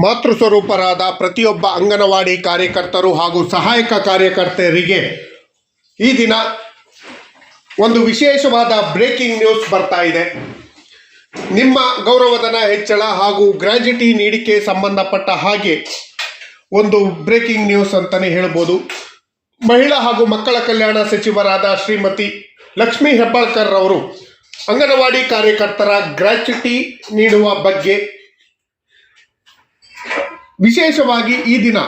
ಮಾತೃ ಸ್ವರೂಪರಾದ ಪ್ರತಿಯೊಬ್ಬ ಅಂಗನವಾಡಿ ಕಾರ್ಯಕರ್ತರು ಹಾಗೂ ಸಹಾಯಕ ಕಾರ್ಯಕರ್ತೆಯರಿಗೆ ಈ ದಿನ ಒಂದು ವಿಶೇಷವಾದ ಬ್ರೇಕಿಂಗ್ ನ್ಯೂಸ್ ಬರ್ತಾ ಇದೆ. ನಿಮ್ಮ ಗೌರವಧನ ಹೆಚ್ಚಳ ಹಾಗೂ ಗ್ರ್ಯಾಜುಟಿ ನೀಡಿಕೆ ಸಂಬಂಧಪಟ್ಟ ಹಾಗೆ ಒಂದು ಬ್ರೇಕಿಂಗ್ ನ್ಯೂಸ್ ಅಂತಲೇ ಹೇಳ್ಬೋದು. ಮಹಿಳಾ ಹಾಗೂ ಮಕ್ಕಳ ಕಲ್ಯಾಣ ಸಚಿವರಾದ ಶ್ರೀಮತಿ ಲಕ್ಷ್ಮೀ ಹೆಬ್ಬಾಳ್ಕರ್ ಅವರು ಅಂಗನವಾಡಿ ಕಾರ್ಯಕರ್ತರ ಗ್ರ್ಯಾಚ್ಯುಟಿ ನೀಡುವ ಬಗ್ಗೆ ವಿಶೇಷವಾಗಿ ಈ ದಿನ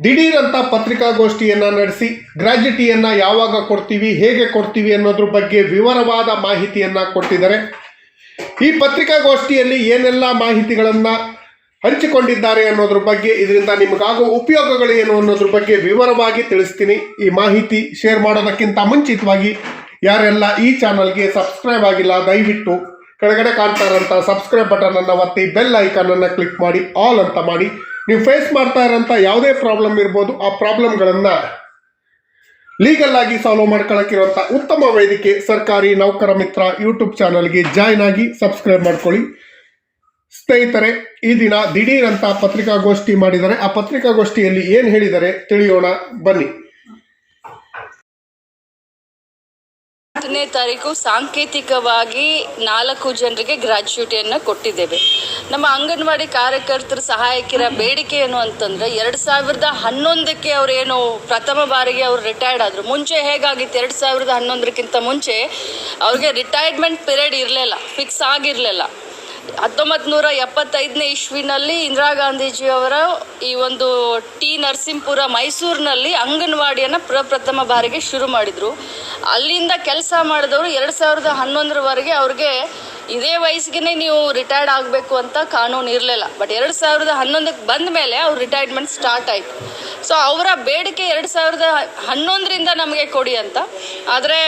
ದಿಢೀರಂತ ಪತ್ರಿಕಾಗೋಷ್ಠಿಯನ್ನು ನಡೆಸಿ ಗ್ರಾಜ್ಯುಟಿಯನ್ನು ಯಾವಾಗ ಕೊಡ್ತೀವಿ, ಹೇಗೆ ಕೊಡ್ತೀವಿ ಅನ್ನೋದ್ರ ಬಗ್ಗೆ ವಿವರವಾದ ಮಾಹಿತಿಯನ್ನು ಕೊಟ್ಟಿದ್ದಾರೆ. ಈ ಪತ್ರಿಕಾಗೋಷ್ಠಿಯಲ್ಲಿ ಏನೆಲ್ಲ ಮಾಹಿತಿಗಳನ್ನು ಹಂಚಿಕೊಂಡಿದ್ದಾರೆ ಅನ್ನೋದ್ರ ಬಗ್ಗೆ, ಇದರಿಂದ ನಿಮಗಾಗುವ ಉಪಯೋಗಗಳು ಏನು ಅನ್ನೋದ್ರ ಬಗ್ಗೆ ವಿವರವಾಗಿ ತಿಳಿಸ್ತೀನಿ. ಈ ಮಾಹಿತಿ ಶೇರ್ ಮಾಡೋದಕ್ಕಿಂತ ಮುಂಚಿತವಾಗಿ ಯಾರೆಲ್ಲ ಈ ಚಾನಲ್ಗೆ ಸಬ್ಸ್ಕ್ರೈಬ್ ಆಗಿಲ್ಲ, ದಯವಿಟ್ಟು ಕೆಳಗಡೆ ಕಾಣ್ತಾ ಇರೋಂಥ ಸಬ್ಸ್ಕ್ರೈಬ್ ಬಟನ್ ಅನ್ನು ಒತ್ತಿ ಬೆಲ್ ಐಕಾನ್ ಅನ್ನು ಕ್ಲಿಕ್ ಮಾಡಿ ಆಲ್ ಅಂತ ಮಾಡಿ. ನೀವು ಫೇಸ್ ಮಾಡ್ತಾ ಇರೋಂಥ ಯಾವುದೇ ಪ್ರಾಬ್ಲಮ್ ಇರ್ಬೋದು, ಆ ಪ್ರಾಬ್ಲಮ್ಗಳನ್ನು ಲೀಗಲ್ ಆಗಿ ಸಾಲ್ವ್ ಮಾಡ್ಕೊಳಕ್ಕಿರುವಂಥ ಉತ್ತಮ ವೇದಿಕೆ ಸರ್ಕಾರಿ ನೌಕರ ಮಿತ್ರ ಯೂಟ್ಯೂಬ್ ಚಾನಲ್ಗೆ ಜಾಯ್ನ್ ಆಗಿ ಸಬ್ಸ್ಕ್ರೈಬ್ ಮಾಡ್ಕೊಳ್ಳಿ. ಸ್ನೇಹಿತರೆ, ಈ ದಿನ ದಿಢೀರ್ ಅಂತ ಪತ್ರಿಕಾಗೋಷ್ಠಿ ಮಾಡಿದ್ದಾರೆ. ಆ ಪತ್ರಿಕಾಗೋಷ್ಠಿಯಲ್ಲಿ ಏನು ಹೇಳಿದರೆ ತಿಳಿಯೋಣ. ಬನ್ನಿ. ಹತ್ತನೇ ತಾರೀಕು ಸಾಂಕೇತಿಕವಾಗಿ ನಾಲ್ಕು ಜನರಿಗೆ ಗ್ರಾಚ್ಯುಟಿಯನ್ನು ಕೊಟ್ಟಿದ್ದೇವೆ. ನಮ್ಮ ಅಂಗನವಾಡಿ ಕಾರ್ಯಕರ್ತರ ಸಹಾಯಕಿರ ಬೇಡಿಕೆ ಏನು ಅಂತಂದರೆ, ಎರಡು ಸಾವಿರದ ಹನ್ನೊಂದಕ್ಕೆ ಅವರೇನು ಪ್ರಥಮ ಬಾರಿಗೆ ಅವರು ರಿಟೈರ್ಡ್ ಆದರು. ಮುಂಚೆ ಹೇಗಾಗಿತ್ತು, ಎರಡು ಸಾವಿರದ ಹನ್ನೊಂದಕ್ಕಿಂತ ಮುಂಚೆ ಅವ್ರಿಗೆ ರಿಟೈರ್ಮೆಂಟ್ ಪಿರಿಯಡ್ ಇರಲಿಲ್ಲ ಫಿಕ್ಸ್ ಆಗಿರಲಿಲ್ಲ. ಹತ್ತೊಂಬತ್ತು ನೂರ ಎಪ್ಪತ್ತೈದನೇ ಇಸ್ವಿನಲ್ಲಿ ಇಂದಿರಾ ಗಾಂಧೀಜಿಯವರ ಈ ಒಂದು ಟಿ ನರಸಿಂಹಪುರ ಮೈಸೂರಿನಲ್ಲಿ ಅಂಗನವಾಡಿಯನ್ನು ಪ್ರಪ್ರಥಮ ಬಾರಿಗೆ ಶುರು ಮಾಡಿದರು. ಅಲ್ಲಿಂದ ಕೆಲಸ ಮಾಡಿದವರು ಎರಡು ಸಾವಿರದ ಹನ್ನೊಂದರವರೆಗೆ ಅವ್ರಿಗೆ ಇದೇ ವಯಸ್ಸಿಗೆ ನೀವು ರಿಟೈರ್ಡ್ ಆಗಬೇಕು ಅಂತ ಕಾನೂನು ಇರಲಿಲ್ಲ. ಬಟ್ ಎರಡು ಸಾವಿರದ ಹನ್ನೊಂದಕ್ಕೆ ಬಂದ ಮೇಲೆ ಅವ್ರ ರಿಟೈರ್ಮೆಂಟ್ ಸ್ಟಾರ್ಟ್ ಆಯಿತು. ಸೊ ಅವರ ಬೇಡಿಕೆ ಎರಡು ಸಾವಿರದ ಹನ್ನೊಂದರಿಂದ ನಮಗೆ ಕೊಡಿ ಅಂತ. ಆದರೆ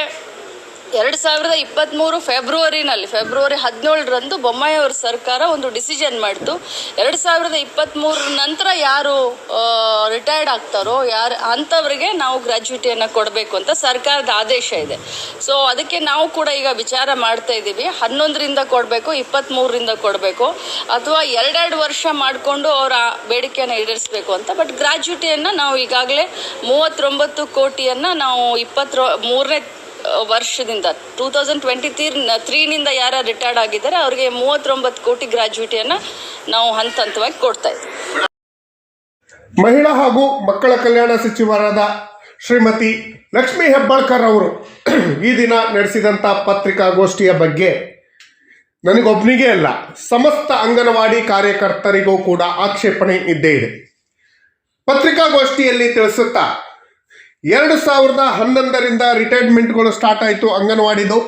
ಎರಡು ಸಾವಿರದ ಇಪ್ಪತ್ತ್ಮೂರು ಫೆಬ್ರವರಿನಲ್ಲಿ, ಫೆಬ್ರವರಿ ಹದಿನೇಳರಂದು ಬೊಮ್ಮಾಯಿ ಅವ್ರ ಸರ್ಕಾರ ಒಂದು ಡಿಸಿಷನ್ ಮಾಡಿತು. ಎರಡು ಸಾವಿರದ ಇಪ್ಪತ್ತ್ಮೂರ ನಂತರ ಯಾರು ರಿಟೈರ್ಡ್ ಆಗ್ತಾರೋ, ಯಾರು, ಅಂಥವ್ರಿಗೆ ನಾವು ಗ್ರ್ಯಾಜುಯಿಟಿಯನ್ನು ಕೊಡಬೇಕು ಅಂತ ಸರ್ಕಾರದ ಆದೇಶ ಇದೆ. ಸೊ ಅದಕ್ಕೆ ನಾವು ಕೂಡ ಈಗ ವಿಚಾರ ಮಾಡ್ತಾ ಇದ್ದೀವಿ. ಹನ್ನೊಂದರಿಂದ ಕೊಡಬೇಕು ಇಪ್ಪತ್ತ್ಮೂರರಿಂದ ಕೊಡಬೇಕು, ಅಥವಾ ಎರಡೆರಡು ವರ್ಷ ಮಾಡಿಕೊಂಡು ಅವರ ಬೇಡಿಕೆಯನ್ನು ಈಡೇರಿಸಬೇಕು ಅಂತ. ಬಟ್ ಗ್ರ್ಯಾಜುಯಿಟಿಯನ್ನು ನಾವು ಈಗಾಗಲೇ ಮೂವತ್ತೊಂಬತ್ತು ಕೋಟಿಯನ್ನು ನಾವು ಇಪ್ಪತ್ತರ ಮೂರನೇ ವರ್ಷದಿಂದ ಟೂ ತೌಸಂಡ್ ಟ್ವೆಂಟಿ ತ್ರೀ ತ್ರೀನಿಂದ ಯಾರು ರಿಟೈರ್ಡ್ ಆಗಿದ್ದಾರೆ, ಅವರಿಗೆ ಮೂವತ್ತೊಂಬತ್ತು ಕೋಟಿ ಗ್ರ್ಯಾಜುಯಿಟಿಯನ್ನು ನಾವು ಹಂತ ಹಂತವಾಗಿ ಕೊಡ್ತಾ ಇದ್ದೀವಿ ಮಹಿಳಾ ಹಾಗೂ ಮಕ್ಕಳ ಕಲ್ಯಾಣ ಸಚಿವರಾದ ಶ್ರೀಮತಿ ಲಕ್ಷ್ಮೀ ಹೆಬ್ಬಾಳ್ಕರ್ ಅವರು ಈ ದಿನ ನಡೆಸಿದಂಥ ಪತ್ರಿಕಾಗೋಷ್ಠಿಯ ಬಗ್ಗೆ ನನಗೊಬ್ಬನಿಗೆ ಅಲ್ಲ, ಸಮಸ್ತ ಅಂಗನವಾಡಿ ಕಾರ್ಯಕರ್ತರಿಗೂ ಕೂಡ ಆಕ್ಷೇಪಣೆ ಇದ್ದೇ ಇದೆ. ಪತ್ರಿಕಾಗೋಷ್ಠಿಯಲ್ಲಿ ತಿಳಿಸುತ್ತಾ ಎರಡು ಸಾವಿರದ ಹನ್ನೊಂದರಿಂದ ರಿಟೈರ್ಮೆಂಟ್ಗಳು ಸ್ಟಾರ್ಟ್ ಆಯಿತು ಅಂಗನವಾಡಿದು.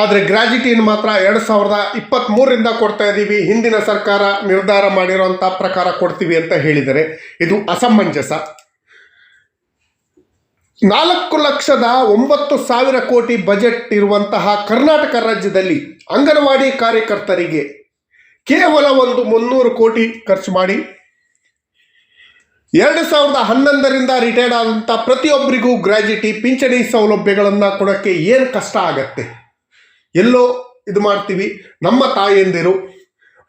ಆದರೆ ಗ್ರ್ಯಾಜುಟಿಯನ್ನು ಮಾತ್ರ ಎರಡು ಸಾವಿರದ ಇಪ್ಪತ್ತ್ಮೂರರಿಂದ ಕೊಡ್ತಾ ಇದ್ದೀವಿ ಹಿಂದಿನ ಸರ್ಕಾರ ನಿರ್ಧಾರ ಮಾಡಿರೋಂಥ ಪ್ರಕಾರ ಕೊಡ್ತೀವಿ ಅಂತ ಹೇಳಿದರೆ ಇದು ಅಸಮಂಜಸ. ನಾಲ್ಕು ಲಕ್ಷದ ಒಂಬತ್ತು ಸಾವಿರ ಕೋಟಿ ಬಜೆಟ್ ಇರುವಂತಹ ಕರ್ನಾಟಕ ರಾಜ್ಯದಲ್ಲಿ ಅಂಗನವಾಡಿ ಕಾರ್ಯಕರ್ತರಿಗೆ ಕೇವಲ ಒಂದು ಮುನ್ನೂರು ಕೋಟಿ ಖರ್ಚು ಮಾಡಿ ಎರಡು ಸಾವಿರದ ಹನ್ನೊಂದರಿಂದ ರಿಟೈರ್ಡ್ ಆದಂಥ ಪ್ರತಿಯೊಬ್ಬರಿಗೂ ಗ್ರಾಜ್ಯುಟಿ, ಪಿಂಚಣಿ ಸೌಲಭ್ಯಗಳನ್ನು ಕೊಡೋಕ್ಕೆ ಏನು ಕಷ್ಟ ಆಗತ್ತೆ? ಎಲ್ಲೋ ಇದು ಮಾಡ್ತೀವಿ. ನಮ್ಮ ತಾಯಂದಿರು,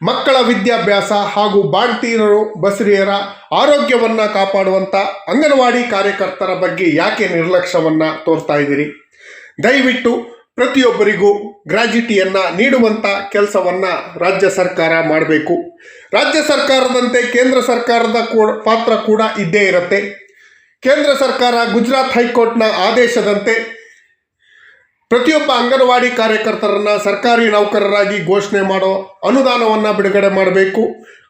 ಮಕ್ಕಳ ವಿದ್ಯಾಭ್ಯಾಸ ಹಾಗೂ ಬಾಣ್ತೀರರು, ಬಸರಿಯರ ಆರೋಗ್ಯವನ್ನು ಕಾಪಾಡುವಂಥ ಅಂಗನವಾಡಿ ಕಾರ್ಯಕರ್ತರ ಬಗ್ಗೆ ಯಾಕೆ ನಿರ್ಲಕ್ಷ್ಯವನ್ನು ತೋರ್ತಾ ಇದ್ದೀರಿ? ದಯವಿಟ್ಟು ಪ್ರತಿಯೊಬ್ಬರಿಗೂ ಗ್ರಾಜ್ಯುಟಿಯನ್ನು ನೀಡುವಂಥ ಕೆಲಸವನ್ನು ರಾಜ್ಯ ಸರ್ಕಾರ ಮಾಡಬೇಕು. ರಾಜ್ಯ ಸರ್ಕಾರದಂತೆ ಕೇಂದ್ರ ಸರ್ಕಾರದ ಪಾತ್ರ ಕೂಡ ಇದ್ದೇ ಇರುತ್ತೆ. ಕೇಂದ್ರ ಸರ್ಕಾರ ಗುಜರಾತ್ ಹೈಕೋರ್ಟ್ನ ಆದೇಶದಂತೆ ಪ್ರತಿಯೊಬ್ಬ ಅಂಗನವಾಡಿ ಕಾರ್ಯಕರ್ತರನ್ನು ಸರ್ಕಾರಿ ನೌಕರರಾಗಿ ಘೋಷಣೆ ಮಾಡೋ ಅನುದಾನವನ್ನು ಬಿಡುಗಡೆ ಮಾಡಬೇಕು.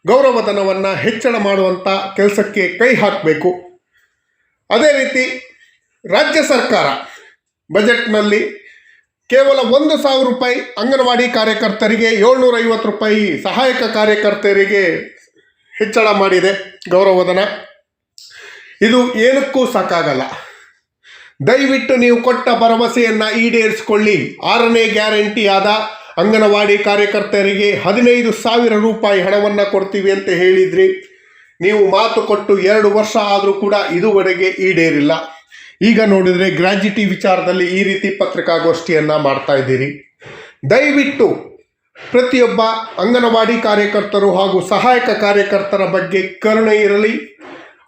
ಗೌರವಧನವನ್ನು ಹೆಚ್ಚಳ ಮಾಡುವಂಥ ಕೆಲಸಕ್ಕೆ ಕೈ ಹಾಕಬೇಕು. ಅದೇ ರೀತಿ ರಾಜ್ಯ ಸರ್ಕಾರ ಬಜೆಟ್ನಲ್ಲಿ ಕೇವಲ ಒಂದು ಸಾವಿರ ರೂಪಾಯಿ ಅಂಗನವಾಡಿ ಕಾರ್ಯಕರ್ತರಿಗೆ ಏಳ್ನೂರ ಐವತ್ತು ರೂಪಾಯಿ ಸಹಾಯಕ ಕಾರ್ಯಕರ್ತರಿಗೆ ಹೆಚ್ಚಳ ಮಾಡಿದೆ ಗೌರವಧನ ಇದು ಏನಕ್ಕೂ ಸಾಕಾಗಲ್ಲ. ದಯವಿಟ್ಟು ನೀವು ಕೊಟ್ಟ ಭರವಸೆಯನ್ನು ಈಡೇರಿಸಿಕೊಳ್ಳಿ. ಆರನೇ ಗ್ಯಾರಂಟಿಯಾದ ಅಂಗನವಾಡಿ ಕಾರ್ಯಕರ್ತರಿಗೆ ಹದಿನೈದು ಸಾವಿರ ರೂಪಾಯಿ ಹಣವನ್ನು ಕೊಡ್ತೀವಿ ಅಂತ ಹೇಳಿದ್ರಿ. ನೀವು ಮಾತು ಕೊಟ್ಟು ಎರಡು ವರ್ಷ ಆದರೂ ಕೂಡ ಇದುವರೆಗೆ ಈಡೇರಿಲ್ಲ. ಈಗ ನೋಡಿದರೆ ಗ್ರ್ಯಾಜುಟಿ ವಿಚಾರದಲ್ಲಿ ಈ ರೀತಿ ಪತ್ರಿಕಾಗೋಷ್ಠಿಯನ್ನು ಮಾಡ್ತಾ ಇದ್ದೀರಿ. ದಯವಿಟ್ಟು ಪ್ರತಿಯೊಬ್ಬ ಅಂಗನವಾಡಿ ಕಾರ್ಯಕರ್ತರು ಹಾಗೂ ಸಹಾಯಕ ಕಾರ್ಯಕರ್ತರ ಬಗ್ಗೆ ಕರುಣೆ ಇರಲಿ.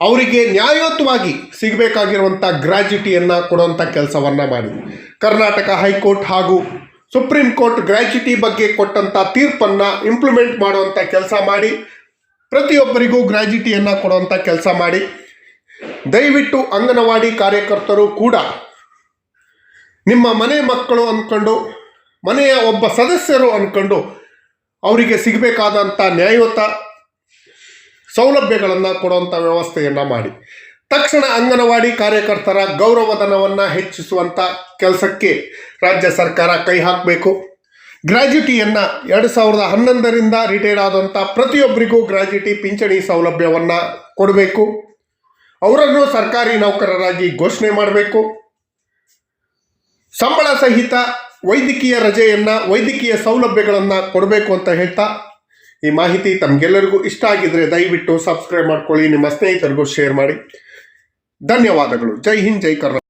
ಅವರಿಗೆ ನ್ಯಾಯಯುತವಾಗಿ ಸಿಗಬೇಕಾಗಿರುವಂಥ ಗ್ರಾಜ್ಯುಟಿಯನ್ನು ಕೊಡುವಂಥ ಕೆಲಸವನ್ನು ಮಾಡಿ. ಕರ್ನಾಟಕ ಹೈಕೋರ್ಟ್ ಹಾಗೂ ಸುಪ್ರೀಂ ಕೋರ್ಟ್ ಗ್ರಾಜ್ಯುಟಿ ಬಗ್ಗೆ ಕೊಟ್ಟಂಥ ತೀರ್ಪನ್ನು ಇಂಪ್ಲಿಮೆಂಟ್ ಮಾಡುವಂಥ ಕೆಲಸ ಮಾಡಿ. ಪ್ರತಿಯೊಬ್ಬರಿಗೂ ಗ್ರ್ಯಾಜುಟಿಯನ್ನು ಕೊಡುವಂಥ ಕೆಲಸ ಮಾಡಿ. ದಯವಿಟ್ಟು ಅಂಗನವಾಡಿ ಕಾರ್ಯಕರ್ತರು ಕೂಡ ನಿಮ್ಮ ಮನೆ ಮಕ್ಕಳು ಅಂದ್ಕೊಂಡು ಮನೆಯ ಒಬ್ಬ ಸದಸ್ಯರು ಅಂದ್ಕೊಂಡು ಅವರಿಗೆ ಸಿಗಬೇಕಾದಂಥ ನ್ಯಾಯಯುತ ಸೌಲಭ್ಯಗಳನ್ನು ಕೊಡುವಂಥ ವ್ಯವಸ್ಥೆಯನ್ನು ಮಾಡಿ. ತಕ್ಷಣ ಅಂಗನವಾಡಿ ಕಾರ್ಯಕರ್ತರ ಗೌರವಧನವನ್ನು ಹೆಚ್ಚಿಸುವಂಥ ಕೆಲಸಕ್ಕೆ ರಾಜ್ಯ ಸರ್ಕಾರ ಕೈ ಹಾಕಬೇಕು. ಗ್ರ್ಯಾಜ್ಯುಟಿಯನ್ನು ಎರಡು ಸಾವಿರದ ಹನ್ನೊಂದರಿಂದ ರಿಟೈರ್ಡ್ ಆದಂಥ ಪ್ರತಿಯೊಬ್ಬರಿಗೂ ಗ್ರ್ಯಾಜ್ಯುಟಿ ಪಿಂಚಣಿ ಸೌಲಭ್ಯವನ್ನು ಕೊಡಬೇಕು. ಅವರನ್ನು ಸರ್ಕಾರಿ ನೌಕರರಾಗಿ ಘೋಷಣೆ ಮಾಡಬೇಕು. ಸಂಬಳ ಸಹಿತ ವೈದ್ಯಕೀಯ ರಜೆಯನ್ನು, ವೈದ್ಯಕೀಯ ಸೌಲಭ್ಯಗಳನ್ನು ಕೊಡಬೇಕು ಅಂತ ಹೇಳ್ತಾ ಈ ಮಾಹಿತಿ ತಮಗೆಲ್ಲರಿಗೂ ಇಷ್ಟ ಆಗಿದ್ರೆ ದಯವಿಟ್ಟು ಸಬ್ಸ್ಕ್ರೈಬ್ ಮಾಡ್ಕೊಳ್ಳಿ, ನಿಮ್ಮ ಸ್ನೇಹಿತರಿಗೂ ಶೇರ್ ಮಾಡಿ. ಧನ್ಯವಾದಗಳು. ಜೈ ಹಿಂದ್, ಜೈ ಕರ್ನಾಟಕ.